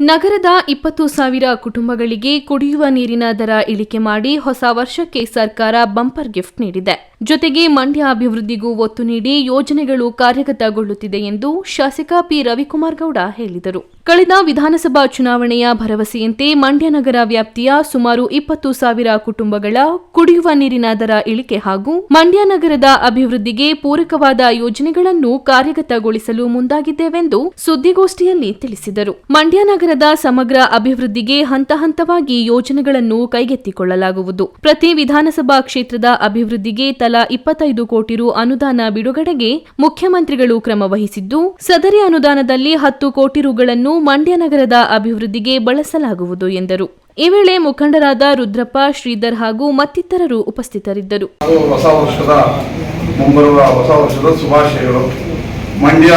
ನಗರದ ಇಪ್ಪತ್ತು ಸಾವಿರ ಕುಟುಂಬಗಳಿಗೆ ಕುಡಿಯುವ ನೀರಿನ ದರ ಇಳಿಕೆ ಮಾಡಿ ಹೊಸ ವರ್ಷಕ್ಕೆ ಸರ್ಕಾರ ಬಂಪರ್ ಗಿಫ್ಟ್ ನೀಡಿದೆ. ಜೊತೆಗೆ ಮಂಡ್ಯ ಅಭಿವೃದ್ಧಿಗೂ ಒತ್ತು ನೀಡಿ ಯೋಜನೆಗಳು ಕಾರ್ಯಗತಗೊಳ್ಳುತ್ತಿದೆ ಎಂದು ಶಾಸಕ ಪಿ ರವಿಕುಮಾರ್ ಗೌಡ ಹೇಳಿದರು. ಕಳೆದ ವಿಧಾನಸಭಾ ಚುನಾವಣೆಯ ಭರವಸೆಯಂತೆ ಮಂಡ್ಯ ನಗರ ವ್ಯಾಪ್ತಿಯ ಸುಮಾರು ಇಪ್ಪತ್ತು ಸಾವಿರ ಕುಟುಂಬಗಳ ಕುಡಿಯುವ ನೀರಿನ ದರ ಇಳಿಕೆ ಹಾಗೂ ಮಂಡ್ಯ ನಗರದ ಅಭಿವೃದ್ಧಿಗೆ ಪೂರಕವಾದ ಯೋಜನೆಗಳನ್ನು ಕಾರ್ಯಗತಗೊಳಿಸಲು ಮುಂದಾಗಿದ್ದೇವೆಂದು ಸುದ್ದಿಗೋಷ್ಠಿಯಲ್ಲಿ ತಿಳಿಸಿದರು. ಮಂಡ್ಯ ನಗರದ ಸಮಗ್ರ ಅಭಿವೃದ್ಧಿಗೆ ಹಂತ ಹಂತವಾಗಿ ಯೋಜನೆಗಳನ್ನು ಕೈಗೆತ್ತಿಕೊಳ್ಳಲಾಗುವುದು. ಪ್ರತಿ ವಿಧಾನಸಭಾ ಕ್ಷೇತ್ರದ ಅಭಿವೃದ್ಧಿಗೆ ತಲಾ ಇಪ್ಪತ್ತೈದು ಕೋಟಿ ರು ಅನುದಾನ ಬಿಡುಗಡೆಗೆ ಮುಖ್ಯಮಂತ್ರಿಗಳು ಕ್ರಮ ವಹಿಸಿದ್ದು, ಸದರಿ ಅನುದಾನದಲ್ಲಿ ಹತ್ತು ಕೋಟಿ ರುಗಳನ್ನು ಮಂಡ್ಯ ನಗರದ ಅಭಿವೃದ್ಧಿಗೆ ಬಳಸಲಾಗುವುದು ಎಂದರು. ಈ ವೇಳೆ ಮುಖಂಡರಾದ ರುದ್ರಪ್ಪ, ಶ್ರೀಧರ್ ಹಾಗೂ ಮತ್ತಿತರರು ಉಪಸ್ಥಿತರಿದ್ದರು. ಹೊಸ ವರ್ಷದ ಮುಂಬರುವ ಹೊಸ ವರ್ಷದ ಶುಭಾಶಯಗಳು. ಮಂಡ್ಯ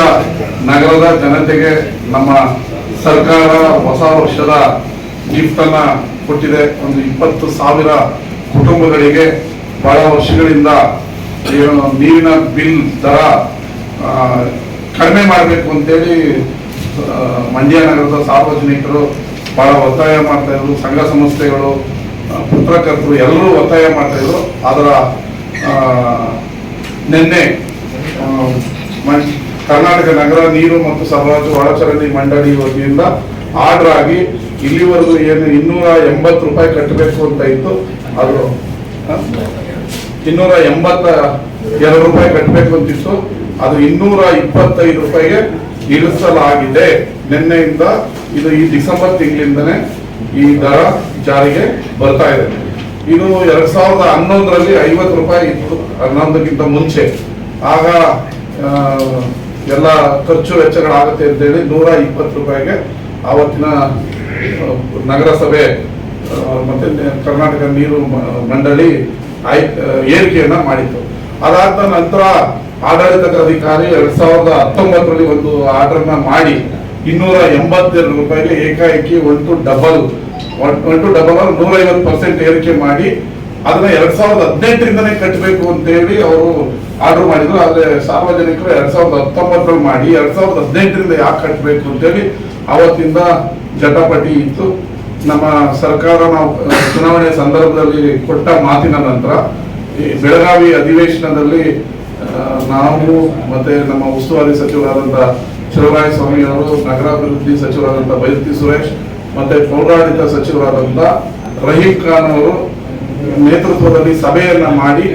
ನಗರದ ಜನತೆಗೆ ನಮ್ಮ ಸರ್ಕಾರ ಹೊಸ ವರ್ಷದ ಗಿಫ್ಟ್ ಅನ್ನ ಕೊಟ್ಟಿದೆ. ಒಂದು ಇಪ್ಪತ್ತು ಸಾವಿರ ಕುಟುಂಬಗಳಿಗೆ ಬಹಳ ವರ್ಷಗಳಿಂದ ನೀರಿನ ಬಿಲ್ ದರ ಕಡಿಮೆ ಮಾಡಬೇಕು ಅಂತೇಳಿ ಮಂಡ್ಯ ನಗರದ ಸಾರ್ವಜನಿಕರು ಬಹಳ ಒತ್ತಾಯ ಮಾಡ್ತಾ ಇದ್ರು, ಸಂಘ ಸಂಸ್ಥೆಗಳು ಪತ್ರಕರ್ತರು ಎಲ್ಲರೂ ಒತ್ತಾಯ ಮಾಡ್ತಾ ಇದ್ರು. ಅದರ ನಿನ್ನೆ ಕರ್ನಾಟಕ ನಗರ ನೀರು ಮತ್ತು ಸರಬರಾಜು ಒಳಚರಂಡಿ ಮಂಡಳಿ ವತಿಯಿಂದ ಆರ್ಡರ್ ಆಗಿ ಇಲ್ಲಿವರೆಗೂ ಏನು ಇನ್ನೂರ ಎಂಬತ್ತು ರೂಪಾಯಿ ಕಟ್ಟಬೇಕು ಅಂತ ಇತ್ತು. ಅದು ಇನ್ನೂರ ಎಂಬತ್ತ ಎರಡು ರೂಪಾಯಿ ಕಟ್ಟಬೇಕು ಅಂತಿತ್ತು ಅದು ಇನ್ನೂರ ಇಪ್ಪತ್ತೈದು ರೂಪಾಯಿಗೆ ಇಳಿಸಲಾಗಿದೆ ನಿನ್ನೆಯಿಂದ ಇದು ಈ ಡಿಸೆಂಬರ್ ತಿಂಗಳಿಂದನೇ ಈ ದರ ಜಾರಿಗೆ ಬರ್ತಾ ಇದೆ. ಇದು ಎರಡ್ ಸಾವಿರದ ಹನ್ನೊಂದರಲ್ಲಿ ಐವತ್ತು ರೂಪಾಯಿ ಇತ್ತು, ಹನ್ನೊಂದಕ್ಕಿಂತ ಮುಂಚೆ. ಆಗ ಎಲ್ಲ ಖರ್ಚು ವೆಚ್ಚಗಳಾಗುತ್ತೆ ಅಂತೇಳಿ ನೂರ ಇಪ್ಪತ್ತು ರೂಪಾಯಿಗೆ ಆವತ್ತಿನ ನಗರಸಭೆ ಮತ್ತೆ ಕರ್ನಾಟಕ ನೀರು ಮಂಡಳಿ ಆಯ್ ಏರಿಕೆಯನ್ನ ಮಾಡಿತ್ತು. ಅದಾದ ನಂತರ ಆಡಳಿತ ಅಧಿಕಾರಿ ಎರಡ್ ಸಾವಿರದ ಹತ್ತೊಂಬತ್ತರಲ್ಲಿ ಒಂದು ಆರ್ಡರ್ನ ಮಾಡಿ ಇನ್ನೂರ ಎಂಬತ್ತೆರಡು ರೂಪಾಯಿಗೆ ಏಕಾಏಕಿ one two double one two double ನೂರ ಐವತ್ತು ಪರ್ಸೆಂಟ್ ಏರಿಕೆ ಮಾಡಿ ಅದನ್ನ ಎರಡ್ ಸಾವಿರದ ಹದಿನೆಂಟರಿಂದನೇ ಕಟ್ಟಬೇಕು ಅಂತ ಹೇಳಿ ಅವರು ಆರ್ಡರ್ ಮಾಡಿದ್ರು. ಆದ್ರೆ ಸಾರ್ವಜನಿಕರು ಎರಡ್ ಸಾವಿರದ ಹತ್ತೊಂಬತ್ತರಲ್ಲಿ ಮಾಡಿ ಎರಡ್ ಸಾವಿರದ ಹದಿನೆಂಟರಿಂದ ಯಾಕೆ ಕಟ್ಟಬೇಕು ಅಂತೇಳಿ ಅವತ್ತಿಂದ ಜಟಾಪಟಿ ಇತ್ತು. ನಮ್ಮ ಸರ್ಕಾರ ನಾವು ಚುನಾವಣೆ ಸಂದರ್ಭದಲ್ಲಿ ಕೊಟ್ಟ ಮಾತಿನ ನಂತರ ಬೆಳಗಾವಿ ಅಧಿವೇಶನದಲ್ಲಿ ನಾವು ಮತ್ತೆ ನಮ್ಮ ಉಸ್ತುವಾರಿ ಸಚಿವರಾದಂತಹ ಶಿವರಾಯ ಸ್ವಾಮಿ ಅವರು, ನಗರಾಭಿವೃದ್ಧಿ ಸಚಿವರಾದಂತಹ ಬೈರತಿ ಸುರೇಶ್, ಮತ್ತೆ ಪೌರಾಡಳಿತ ಸಚಿವರಾದಂತ ರಹೀಂ ಖಾನ್ ಅವರು ನೇತೃತ್ವದಲ್ಲಿ ಸಭೆಯನ್ನ ಮಾಡಿ